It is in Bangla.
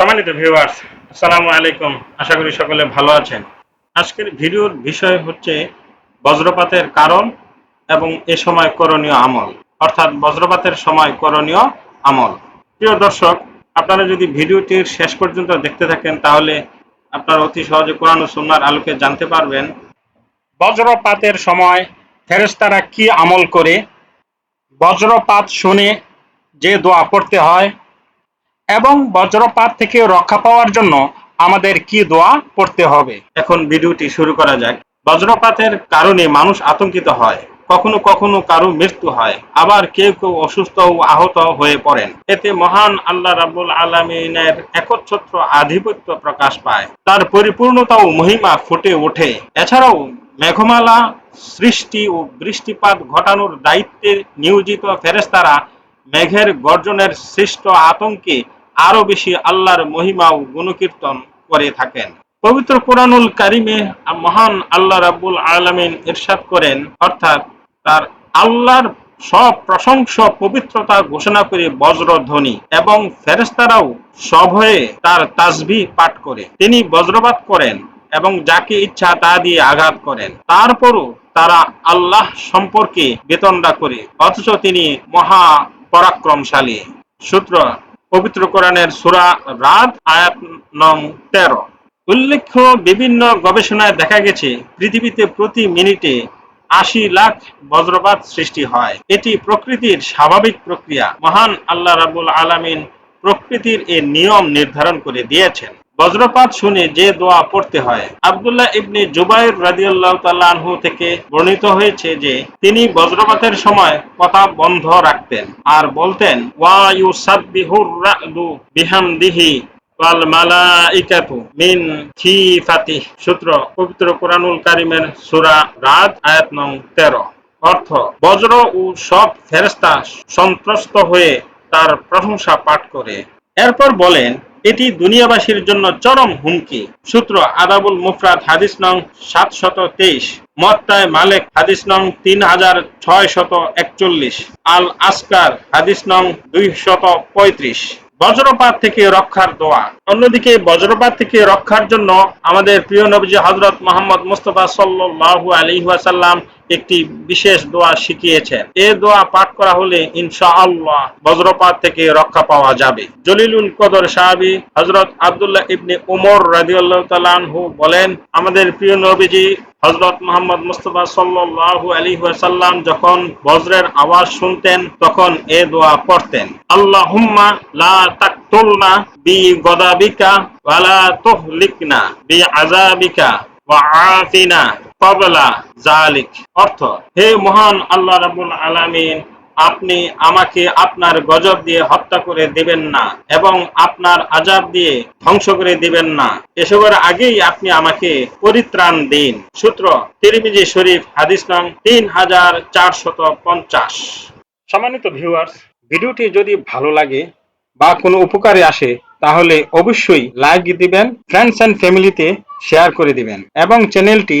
সম্মানিত ভিউয়ার্স আসসালামু আলাইকুম। আশা করি সকলে ভালো আছেন। আজকের ভিডিওর বিষয় হচ্ছে বজ্রপাতের কারণ এবং এ সময় করণীয় আমল। অর্থাৎ বজ্রপাতের সময় করণীয় আমল। প্রিয় দর্শক, আপনারা যদি ভিডিওটির শেষ পর্যন্ত দেখতে থাকেন, তাহলে আপনারা অতি সহজে কোরআন ও সুন্নাহর আলোকে জানতে পারবেন বজ্রপাতের সময় ফেরেশতারা কি আমল করে। বজ্রপাত শুনে যে দোয়া পড়তে হয় এবং বজ্রপাত থেকে রক্ষা পাওয়ার জন্য আমাদের কি দোয়া পড়তে হবে? এখন ভিডিওটি শুরু করা যাক। বজ্রপাতের কারণে মানুষ আতঙ্কিত হয়। কখনো কখনো কারও মৃত্যু হয়। আবার কেউ কেউ অসুস্থ ও আহত হয়ে পড়েন। এতে মহান আল্লাহ রাবুল আলমিনের একচ্ছত্র আধিপত্য প্রকাশ পায়। তার পরিপূর্ণতা ও মহিমা ফুটে ওঠে। এছাড়াও মেঘমালা সৃষ্টি ও বৃষ্টিপাত ঘটানোর দায়িত্বে নিয়োজিত ফেরেস্তারা মেঘের গর্জনের সৃষ্ট আতঙ্কে আরও বেশি আল্লাহর মহিমা ও গুণকীর্তন করে থাকেন। পবিত্র কোরআনুল কারিমে মহান আল্লাহ রাব্বুল আলামিন ইরশাদ করেন, অর্থাৎ তার আল্লাহর সব প্রশংস পবিত্রতা ঘোষণা করে বজ্রধ্বনি এবং ফেরেস্তারাও সভয়ে তার তাসবিহ পাঠ করে। তিনি বজ্রপাত করেন এবং যাকে ইচ্ছা তা দিয়ে আঘাত করেন। তারপরও তারা আল্লাহ সম্পর্কে বেতনটা করে, অথচ তিনি মহা পরাক্রমশালী। সূত্র পবিত্র কোরআনের সুরা রাত আয়াত নং তেরো। উল্লেখ্য, বিভিন্ন গবেষণায় দেখা গেছে, পৃথিবীতে প্রতি মিনিটে আশি লাখ বজ্রপাত সৃষ্টি হয়। এটি প্রকৃতির স্বাভাবিক প্রক্রিয়া। মহান আল্লাহ রাবুল আলামিন প্রকৃতির এ নিয়ম নির্ধারণ করে দিয়েছেন। বজ্রপাত শুনে যে দোয়া পড়তে হয়। আবদুল্লাহ ইবনে জুবাইর রাদিয়াল্লাহু তাআলা আনহু থেকে বর্ণিত হয়েছে যে, তিনি বজ্রপাতের সময় কথা বন্ধ রাখতেন আর বলতেন, ওয়া ইউসাব্বিহুর রাদু বিহামদিহি ওয়াল মালাইকাতু মিন খিফাতি সূত্র পবিত্র কোরআনুল কারিমের সূরা রাত আয়াত নং 13 অর্থ, বজ্র ও সব ফেরেশতা সন্ত্রস্ত হয়ে তার প্রশংসা পাঠ করে। এরপর বলেন এটি দুনিয়াবাসীর জন্য চরম হুমকি। সূত্র আদাবুল মুফরাদ, হাদিস নং সাতশত তেইশ। মত্তায় মালেক, হাদিস নং তিন হাজার ছয় শত একচল্লিশ। আল আসকার হাদিস নং দুই শত পঁয়ত্রিশ। বজ্রপাত থেকে রক্ষার দোয়া। অন্যদিকে বজ্রপাত থেকে রক্ষার জন্য আমাদের প্রিয় নবীজি হজরত মোহাম্মদ মুস্তফা সাল্লাল্লাহু আলাইহি ওয়াসাল্লাম একটি বিশেষ দোয়া শিখিয়েছেন। এ দোয়া পাঠ করা হলে ইনশাআল্লাহ বজ্রপাত থেকে রক্ষা পাওয়া যাবে। জলিলুল কদর সাহাবী হজরত আব্দুল্লাহ ইবনে উমর তাআলা বলেন, আমাদের প্রিয় নবীজি হজরত মোহাম্মদ মুস্তফা সাল্লাল্লাহু আলাইহি ওয়াসাল্লাম যখন বজ্রের আওয়াজ শুনতেন, তখন এ দোয়া পড়তেন, আল্লাহুম্মা লা তাকতুলনা বি গদাবিকা ওয়ালা তুহলিকনা বি ওয়া আফিনা। অর্থ, হে মহান আল্লাহ রাব্বুল আলামিন, আপনি আমাকে আপনার গজব দিয়ে হত্যা করে দিবেন না এবং আপনার আজাব দিয়ে ধ্বংস করে দিবেন না। এসবের আগেই আপনি আমাকে পরিত্রাণ দিন। সূত্র, তিরমিজি শরীফ, হাদিস নং তিন হাজার চারশত পঞ্চাশ। সম্মানিত ভিউয়ার্স ভিডিওটি যদি ভালো লাগে বা কোনো উপকারে আসে, তাহলে অবশ্যই লাইক দিবেন ফ্রেন্ডস অ্যান্ড ফ্যামিলিতে শেয়ার করে দিবেন এবং চ্যানেলটি